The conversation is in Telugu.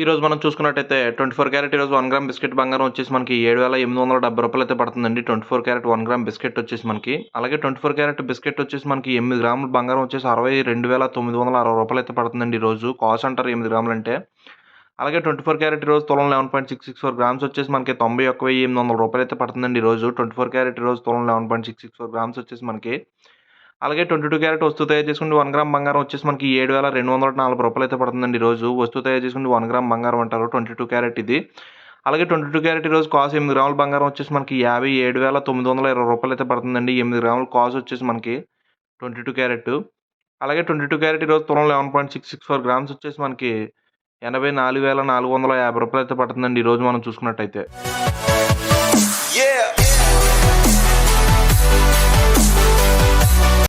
ఈ రోజు మనం చూసుకున్నట్టయితే ట్వంటీ ఫోర్ క్యారెట్ ఈరోజు వన్ గ్రామ్ బిస్కెట్ బంగారం వచ్చేసి మనకి ఏడు వేల ఎనిమిది వందల డెబ్బై రూపాయలు అయితే పడుతుందండి. Twenty four carat one gram biscuit వచ్చేసి మనకి. అలాగే ట్వంటీ ఫోర్ క్యారెట్ బిస్కెట్ వచ్చేసి మనకి ఎనిమిది గ్రాముల బంగారం వచ్చేసి అరవై రెండు వేల తొమ్మిది వందల అరవై రూపాయలు అయితే పడుతుందండి ఈరోజు రోజు. కాస్ట్ అంటారు ఎనిమిది గ్రాములు అంటే. అలాగే ట్వంటీ ఫోర్ క్యారెట్ రోజు తులం eleven point six six four grams వచ్చేసి మనకి తొంభై ఒక్క వెయ్యి ఎనిమిది వందల రూపాయలు అయితే పడుతుందండి ఈరోజు రోజు. ట్వంటీ ఫోర్ క్యారెట్ రోజు తులం eleven point six six four grams వచ్చేసి మనకి అలాగే ట్వంటీ టూ క్యారెట్ వస్తువు తయారు చేసుకుంటే వన్ గ్రామ్ బంగారం వచ్చేసి మనకి ఏడు వేల రెండు వందల నలభై రూపాయలు అయితే పడుతుందండి ఈరోజు రోజు. వస్తువు తయారు చేసుకుంటే వన్ గ్రామ్ బంగారం అంటారు ట్వంటీ టూ క్యారెట్ ఇది. అలాగే ట్వంటీ టూ క్యారెట్ ఈరోజు కాస్ట్ ఎనిమిది గ్రాముల బంగారం వచ్చేసి మనకి యాభై ఏడు వేల తొమ్మిది వందల ఇరవై రూపాయలు అయితే పడుతుందండి. ఎనిమిది గ్రాముల కాస్ట్ వచ్చేసి మనకి ట్వంటీ టూ క్యారెట్. అలాగే ట్వంటీ టూ క్యారెట్ ఈరోజు తులం eleven point six six four grams వచ్చేసి మనకి ఎనభై నాలుగు వేల నాలుగు వందల యాభై రూపాయలు అయితే పడుతుందండి ఈరోజు మనం చూసుకున్నట్టయితే. Yeah.